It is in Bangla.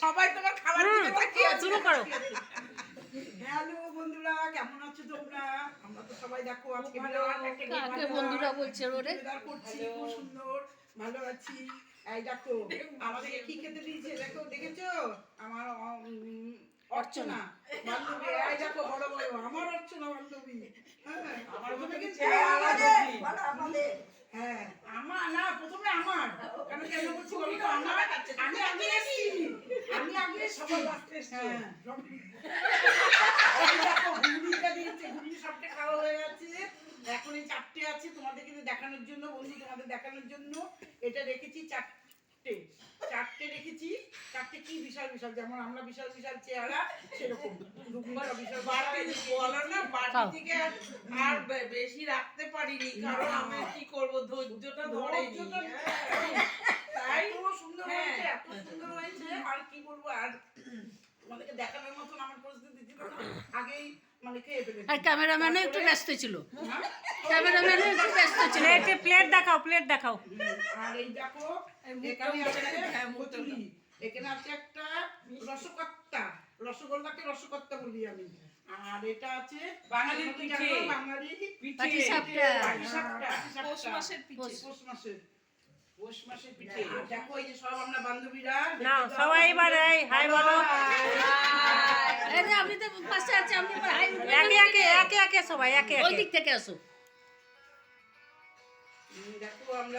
সবাই তোমার খাবার দিকে তাকিয়ে শুরু করো। হ্যালো বন্ধুরা কেমন আছো তোমরা? আমরা তো সবাই দেখো আজকে কাকে বন্ধুরা বলছে ওরে? করছি খুব সুন্দর ভালো আছি। এই দেখো আমাদেরকে কি খেতে দিয়েছে দেখো দেখেছ? আমার অর্চনা বান্ধবী। এই দেখো বড় বড়। আমার অর্চনা বান্ধবী। হ্যাঁ আমার হ্যাঁ আমার না প্রথমে আমার। কেন কেন বলছি বলো তো? আমার আমি আমি আগে সবার লাস্টে হ্যাঁ ঘুগনিটা দিয়েছে ঘুগনি সবটা খাওয়া হয়ে গেছে এখন এই চারটে আছে তোমাদেরকে দেখানোর জন্য বন্ধু তোমাদের দেখানোর জন্য। এটা রেখেছি চারটে। চারটে রেখেছি। চারটে কি বিশাল বিশাল যেমন আমরা বিশাল বিশাল চেহারা সেরকম। ঘুগনিটা বিশাল বাড়ি বলো না বাড়ি থেকে আর- বেশি রাখতে পারিনি কারণ আমি কি করব? ধৈর্যটা ধরেনি। ধৈর্যটা হ্যাঁ। তাই এত সুন্দর হ্যাঁ। হয়েছে এত সুন্দর হয়েছে আর কি বলব আর তোমাদেরকে দেখানোর মতন আমার পরিস্থিতি ছিল না। আগেই মানে খেয়ে ফেলেছি। আর ক্যামেরাম্যানও একটু ব্যস্ত ছিল? ক্যামেরাম্যানও একটু ব্যস্ত ছিল। প্লেটে প্লেট দেখাও প্লেট দেখাও। আর এই দেখো এখানে আছে এখানে আছে একটা রসকত্তা রসগোল্লাকে রসকত্তা বলি আমি। আর এটা আছে বাঙালির পিঠে। বাঙালি পাটি সাপটা পৌষ মাসের পিঠে। পৌষ মাসের। সবাই এবার এই হাই বলো। আপনি তো পাশে আছে আপনি এবার হাই উঠবেন একে একে। একে একে সবাই একে ওই দিক থেকে আসো দেখো আমরা